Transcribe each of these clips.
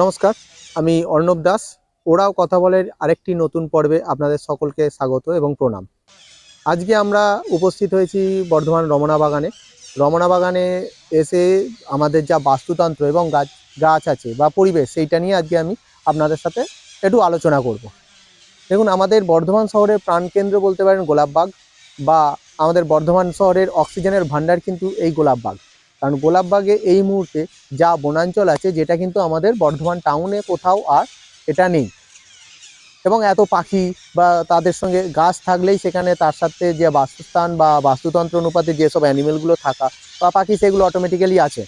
নমস্কার, আমি অর্ণব দাস। ওরাও কথা বলের আরেকটি নতুন পর্বে আপনাদের সকলকে স্বাগত এবং প্রণাম। আজকে আমরা উপস্থিত হয়েছি বর্ধমান রমনা বাগানে। রমনা বাগানে এসে আমাদের যা বাস্তুতন্ত্র এবং গাছ গাছ আছে বা পরিবেশ, সেইটা নিয়ে আজকে আমি আপনাদের সাথে একটু আলোচনা করব। দেখুন, আমাদের বর্ধমান শহরের প্রাণকেন্দ্র বলতে পারেন গোলাপবাগ বা আমাদের বর্ধমান শহরের অক্সিজেনের ভান্ডার কিন্তু এই গোলাপবাগ। কারণ গোলাপবাগে এই মুহূর্তে যা বনাঞ্চল আছে, যেটা কিন্তু আমাদের বর্ধমান টাউনে কোথাও আর এটা নেই। এবং এত পাখি বা তাদের সঙ্গে গাছ থাকলেই সেখানে তার সাথে যে বাসস্থান বা বাস্তুতন্ত্র অনুপাতে যেসব অ্যানিমেলগুলো থাকা বা পাখি, সেগুলো অটোমেটিক্যালি আছে।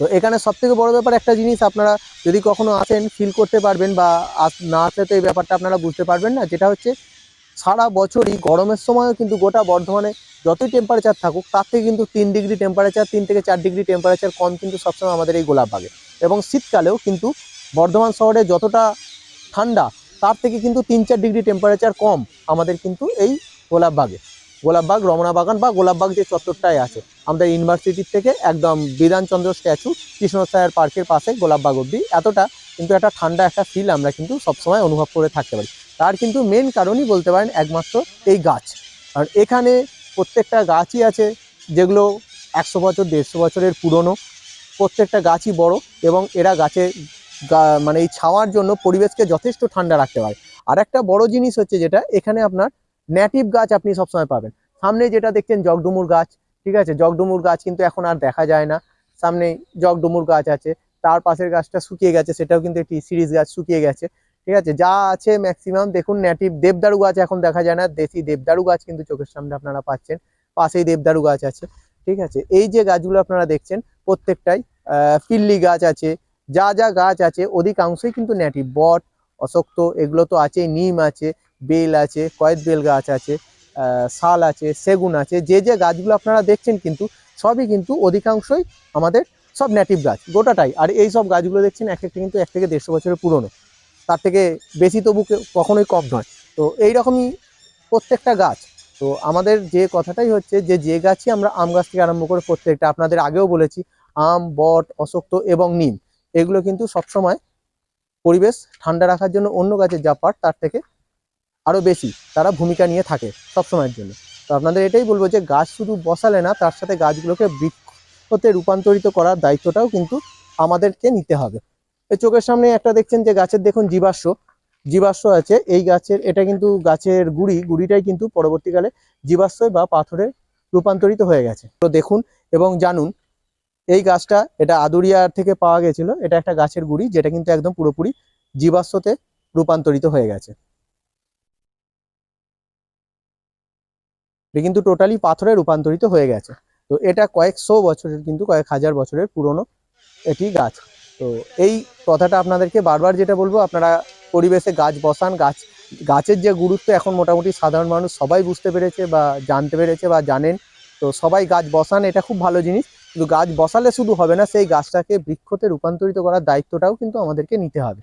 তো এখানে সব থেকে বড় ব্যাপার একটা জিনিস, আপনারা যদি কখনো আসেন ফিল করতে পারবেন বা না আসলে তো এই ব্যাপারটা আপনারা বুঝতে পারবেন না, যেটা হচ্ছে সারা বছরই গরমের সময়ও কিন্তু গোটা বর্ধমানে যতই টেম্পারেচার থাকুক, তার থেকে কিন্তু তিন ডিগ্রি টেম্পারেচার তিন থেকে চার ডিগ্রি টেম্পারেচার কম কিন্তু সবসময় আমাদের এই গোলাপবাগে এবং শীতকালেও কিন্তু বর্ধমান শহরে যতটা ঠান্ডা, তার থেকে কিন্তু তিন চার ডিগ্রি টেম্পারেচার কম আমাদের কিন্তু এই গোলাপবাগে গোলাপবাগ রমনা বাগান বা গোলাপবাগ যে চত্বরটায় আছে। আমাদের ইউনিভার্সিটির থেকে একদম বিধানচন্দ্র স্ট্যাচু কৃষ্ণ কৃষ্ণসায়ার পার্কের পাশে গোলাপবাগ অব্দি এতটা কিন্তু একটা ঠান্ডা একটা ফিল আমরা কিন্তু সবসময় অনুভব করে থাকতে পারি। তার কিন্তু মেন কারণই বলতে পারেন একমাত্র এই গাছ। কারণ এখানে প্রত্যেকটা গাছই আছে যেগুলো একশো বছর, দেড়শো বছরের পুরনো। প্রত্যেকটা গাছই বড় এবং এরা গাছে মানে এই ছাওয়ার জন্য পরিবেশকে যথেষ্ট ঠান্ডা রাখতে পারে। আর একটা বড় জিনিস হচ্ছে যেটা, এখানে আপনার ন্যাটিভ গাছ আপনি সবসময় পাবেন। সামনে যেটা দেখছেন জগডুমুর গাছ, ঠিক আছে? জগডুমুর গাছ কিন্তু এখন আর দেখা যায় না। সামনে জগডুমুর গাছ আছে, তার পাশের গাছটা শুকিয়ে গেছে, সেটাও কিন্তু একটি সিরিজ গাছ শুকিয়ে গেছে। ঠিক আছে? যা আছে ম্যাক্সিমাম দেখুন ন্যাটিভ দেবদারু গাছ এখন দেখা যায় না, দেশি দেবদারু গাছ কিন্তু চোখের সামনে আপনারা পাচ্ছেন, পাশেই দেবদারু গাছ আছে, ঠিক আছে? এই যে গাছগুলো আপনারা দেখছেন প্রত্যেকটাই পিল্লি গাছ আছে, যা যা গাছ আছে অধিকাংশই কিন্তু ন্যাটিভ বট, অশক্ত, এগুলো তো আছে নিম আছে, বেল আছে কয়েদ বেল গাছ আছে শাল আছে, সেগুন আছে, যে যে গাছগুলো আপনারা দেখছেন কিন্তু সবই কিন্তু অধিকাংশই আমাদের সব ন্যাটিভ গাছ, গোটাটাই। আর এই সব গাছগুলো দেখছেন এক একটা কিন্তু এক থেকে দেড়শো বছরের পুরনো। তার থেকে বেশি তবু কখনোই কম নয়। তো এইরকমই প্রত্যেকটা গাছ। তো আমাদের যে কথাটাই হচ্ছে যে যে গাছই আমরা আম গাছ থেকে আরম্ভ করে প্রত্যেকটা আপনাদের আগেও বলেছি, আম, বট অশক্ত এবং নিম, এগুলো কিন্তু সবসময় পরিবেশ ঠান্ডা রাখার জন্য অন্য গাছের যা পার্ট, তার থেকে আরও বেশি তারা ভূমিকা নিয়ে থাকে সবসময়ের জন্য। তো আপনাদের এটাই বলব যে, গাছ শুধু বসালে না, তার সাথে গাছগুলোকে বৃক্ষতে রূপান্তরিত করার দায়িত্বটাও কিন্তু আমাদেরকে নিতে হবে। এই চোখের সামনে একটা দেখছেন যে গাছের দেখুন জীবাশ্ম। জীবাশ্ম আছে, এই গাছের, এটা কিন্তু গাছের গুড়ি, গুড়িটাই কিন্তু পরবর্তীকালে জীবাশ্ম বা পাথরে রূপান্তরিত হয়ে গেছে। তো দেখুন এবং জানুন, এই গাছটা এটা আদুরিয়ার থেকে পাওয়া গেছিল, এটা একটা গাছের গুড়ি, যেটা কিন্তু একদম পুরোপুরি জীবাশ্মতে রূপান্তরিত হয়ে গেছে। এটা কিন্তু টোটালি পাথরে রূপান্তরিত হয়ে গেছে। তো এটা কয়েকশো বছরের, কিন্তু কয়েক হাজার বছরের পুরনো এটি গাছ। তো এই কথাটা আপনাদেরকে বারবার যেটা বলব, আপনারা পরিবেশে গাছ বসান, গাছ, গাছের যে গুরুত্ব এখন মোটামুটি সাধারণ মানুষ সবাই বুঝতে পেরেছে বা জানতে পেরেছে বা জানেন। তো সবাই গাছ বসান, এটা খুব ভালো জিনিস। কিন্তু গাছ বসালে শুধু হবে না, সেই গাছটাকে বৃক্ষতে রূপান্তরিত করার দায়িত্বটাও কিন্তু আমাদেরকে নিতে হবে।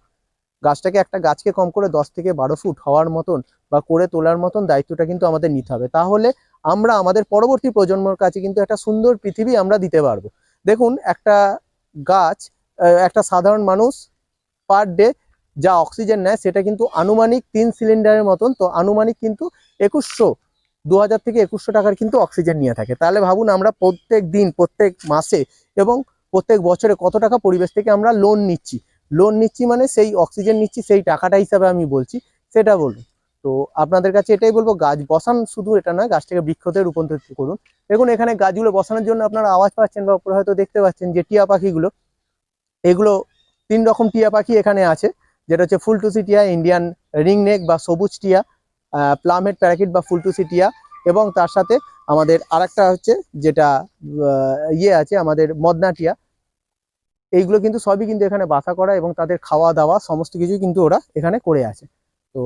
গাছটাকে একটা গাছকে কম করে দশ থেকে বারো ফুট হওয়ার মতন বা করে তোলার মতন দায়িত্বটা কিন্তু আমাদের নিতে হবে। তাহলে আমরা আমাদের পরবর্তী প্রজন্মর কাছে কিন্তু একটা সুন্দর পৃথিবী আমরা দিতে পারব। দেখুন, একটা গাছ একটা সাধারণ মানুষ পার ডে যা অক্সিজেন নেয়, সেটা কিন্তু আনুমানিক তিন সিলিন্ডারের মতন। তো আনুমানিক কিন্তু একুশশো দু হাজার থেকে একুশশো টাকার কিন্তু অক্সিজেন নিয়ে থাকে। তাহলে ভাবুন আমরা প্রত্যেক দিন, প্রত্যেক মাসে এবং প্রত্যেক বছরে কত টাকা পরিবেশ থেকে আমরা লোন নিচ্ছি। লোন নিচ্ছি মানে সেই অক্সিজেন নিচ্ছি, সেই টাকাটা হিসাবে আমি বলছি, সেটা বলুন। তো আপনাদের কাছে এটাই বলব, গাছ বসান শুধু, এটা নয়, গাছটাকে বৃক্ষতে রূপান্তরিত করুন। দেখুন, এখানে গাছগুলো বসানোর জন্য আপনারা আওয়াজ পাচ্ছেন বা হয়তো দেখতে পাচ্ছেন যে টিয়া পাখিগুলো। এগুলো তিন রকম টিয়া পাখি এখানে আছে। যেটা হচ্ছে ফুলটুসি টিয়া, ইন্ডিয়ান রিং নেক বা সবুজ টিয়া প্লামহেড প্যারাকিট বা ফুলটুসি টিয়া এবং তার সাথে আমাদের আরেকটা হচ্ছে যেটা ইয়ে আছে আমাদের মদনা টিয়া। এইগুলো কিন্তু সবই কিন্তু এখানে বাসা করা এবং তাদের খাওয়া দাওয়া সমস্ত কিছু কিন্তু ওরা এখানে করে আছে। তো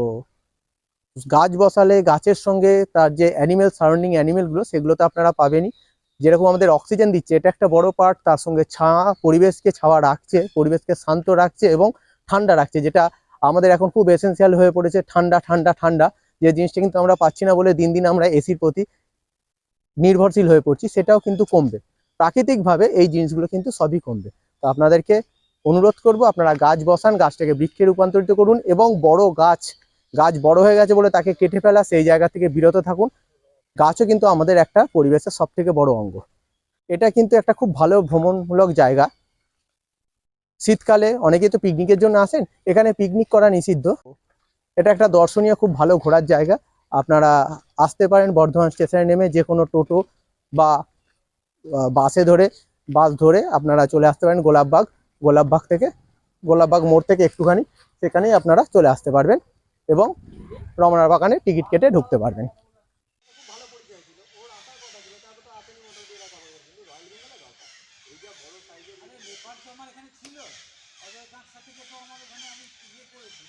গাছ বসালে গাছের সঙ্গে তার যে অ্যানিমেল সারাউন্ডিং অ্যানিমেলগুলো সেগুলো তো আপনারা পাবেনই। যেরকম আমাদের অক্সিজেন দিচ্ছে, এটা একটা বড় পার্ট তার সঙ্গে ছায়া পরিবেশকে ছাওয়া রাখছে, পরিবেশকে শান্ত রাখছে এবং ঠান্ডা রাখছে, যেটা আমাদের এখন খুব এসেন্সিয়াল হয়ে পড়েছে, ঠান্ডা ঠান্ডা ঠান্ডা, যে জিনিসটা কিন্তু আমরা পাচ্ছি না বলে দিন দিন আমরা এসির প্রতি নির্ভরশীল হয়ে পড়ছি, সেটাও কিন্তু কমবে। প্রাকৃতিকভাবে এই জিনিসগুলো কিন্তু সবই কমবে। তো আপনাদেরকে অনুরোধ করব, আপনারা গাছ বসান, গাছটাকে বৃক্ষে রূপান্তরিত করুন এবং বড় গাছ গাছ বড় হয়ে গেছে বলে তাকে কেটে ফেলা, সেই জায়গা থেকে বিরত থাকুন। গাছও কিন্তু আমাদের একটা পরিবেশের সব থেকে বড় অঙ্গ। এটা কিন্তু একটা খুব ভালো ভ্রমণমূলক জায়গা। শীতকালে অনেকেই তো পিকনিকের জন্য আসেন। এখানে পিকনিক করা নিষিদ্ধ। এটা একটা দর্শনীয়, খুব ভালো ঘোরার জায়গা। আপনারা আসতে পারেন বর্ধমান স্টেশনে নেমে যে কোনো টোটো বা বাসে ধরে, বাস ধরে আপনারা চলে আসতে পারেন গোলাপবাগ। গোলাপবাগ থেকে, গোলাপবাগ মোড় থেকে একটুখানি, সেখানেই আপনারা চলে আসতে পারবেন এবং রমনার বাগানে টিকিট কেটে ঢুকতে পারবেন। আরে লেপার তো আমার এখানে ছিল। এবার তার সাথে আমার ওখানে আমি ইয়ে করেছি।